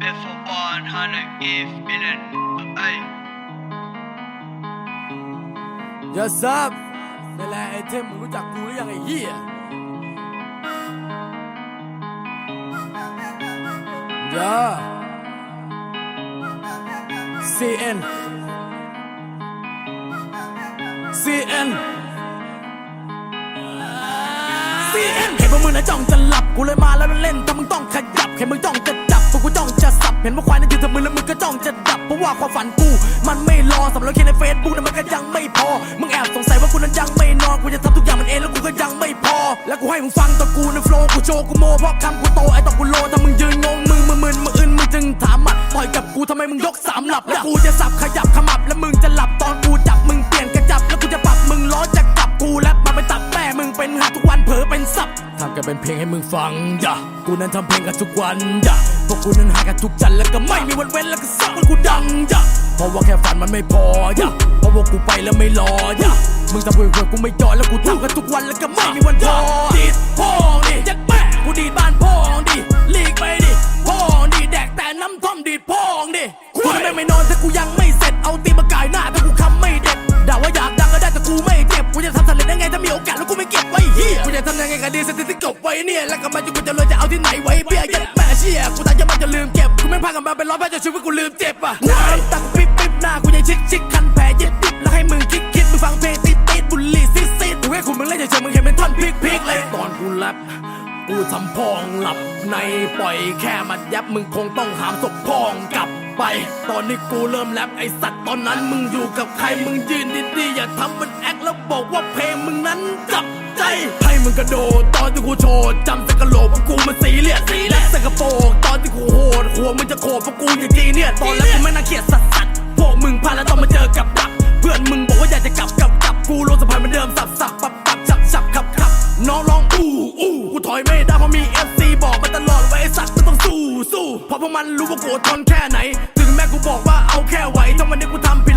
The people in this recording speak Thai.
Before one hundred if million เอ้ยอย่าซับนี่นแหละไอเทมมึงรู้จักกูหรือยังไอ้เหี้ยอย่า CN CN CN เห็นว่ามึงนะจ้องจะหลับกูเลยมาแล้วเล่นแต่มึงต้องขยับเห็นมึงจ้องจะจับพวกกูจ้องจะสับเห็นว่าควายนั่นยืนทำมือแล้วมึงก็จ้องจะดับเพราะว่าความฝันกู มันไม่รอสำหรับแค่ในเฟซบุ๊กนั้นมันก็ยังไม่พอมึงแอบสงสัยว่ากูนั้นยังไม่นอนกูจะทำทุกอย่างมันเองแล้วกูก็ยังไม่พอ แล้วกูให้มึงฟังตัวกูในโฟล์กูโชว์กูโมเพราะคำกูโตไอ้ตอกกูโลถ้ามึงยืนงงมึงมึงมึนมึงอึนมึงจึงถามมัดต่อยกับกูทำไมมึงยกสามหลับแล้วกูจะสับขยับขมับแล้วมึงจะหลับตอน สับทำกันเป็นเพลงให้มึงฟังอย่ากูนั้นทำเพลงกันทุกวันอย่าพวกกูนั้นหากันทุกจันทร์แล้วก็ไม่มีวันเว้นแล้วก็สักวันกูดังอย่าเพราะว่าแค่ฝันมันไม่พออย่าเพราะว่ากูไปแล้วไม่รออย่ามึงทำเพื่อกูไม่ยอแล้วกูทำกันทุกวันแล้วก็ไม่มีวันพอดีดพองดิยัดแม่กูดีดบ้านพองดิลีกไปดิพองดิแดกแต่น้ำท่อมดีดพองดิกูไม่ไม่นอนถ้ากูยังไม่ ทำยังไงก็ดีสถิติจบไว้เนี่ยแล้วก็มาจะกูจะเลยจะเอาที่ไหนไว้เบี้ยยัดแม่เชี่ยกูตายจะมันจะลืมเก็บกูไม่พากันมาเป็นร้อยแพ้จนชีวิตกูลืมเจ็บอะกูเอาตังปิ๊บปิ๊บหน้ากูยังชิกชิกคันแผลยิบยิบแล้วให้มึงคิดคิดมึงฟังเพลงติดติดบุหรี่ซิดซิดกูให้คุณมึงเล่นเฉยๆมึงเห็นเป็นท่อนพลิกพลิกเลยตอนกูแรปกูทำพองหลับในปล่อยแค่มัดยับมึงคงต้องหามศพพองกลับไป ตอนนี้กูเริ่มแรปไอสัตว์ตอนนั้นมึงอยู่กับใครมึงยืนดีๆอย่าทำมันแอคแล้วบอกว่าเพลงมึงนั้นจับใจให้ มึงกระโดดตอนที่กูโชว์จำสกกะโหลกว่ากูมันสีเลียดสีและสกกระโปรงตอนที่กูโหดหัวมึงจะโขดเพราะกูอย่างจีเนี่ยตอนแรกกูไม่น่าเกลียดสัตว์สัตว์พวกมึงพลาดแล้วต้องมาเจอกับดักเพื่อนมึงบอกว่าอยากจะกลับกลับกลับกูลงสะพานเหมือนเดิมสับสับปับปับฉับฉับขับขับน้องร้องอู้อู้กูถอยไม่ได้เพราะมี FC บอกมาตลอดว่าไอ้สัตว์มันต้องสู้สู้เพราะพวกมันรู้ว่ากูอดทนแค่ไหน ถึงแม้กูบอกว่าเอาแค่ไหวถ้าวันนี้กูทำผิด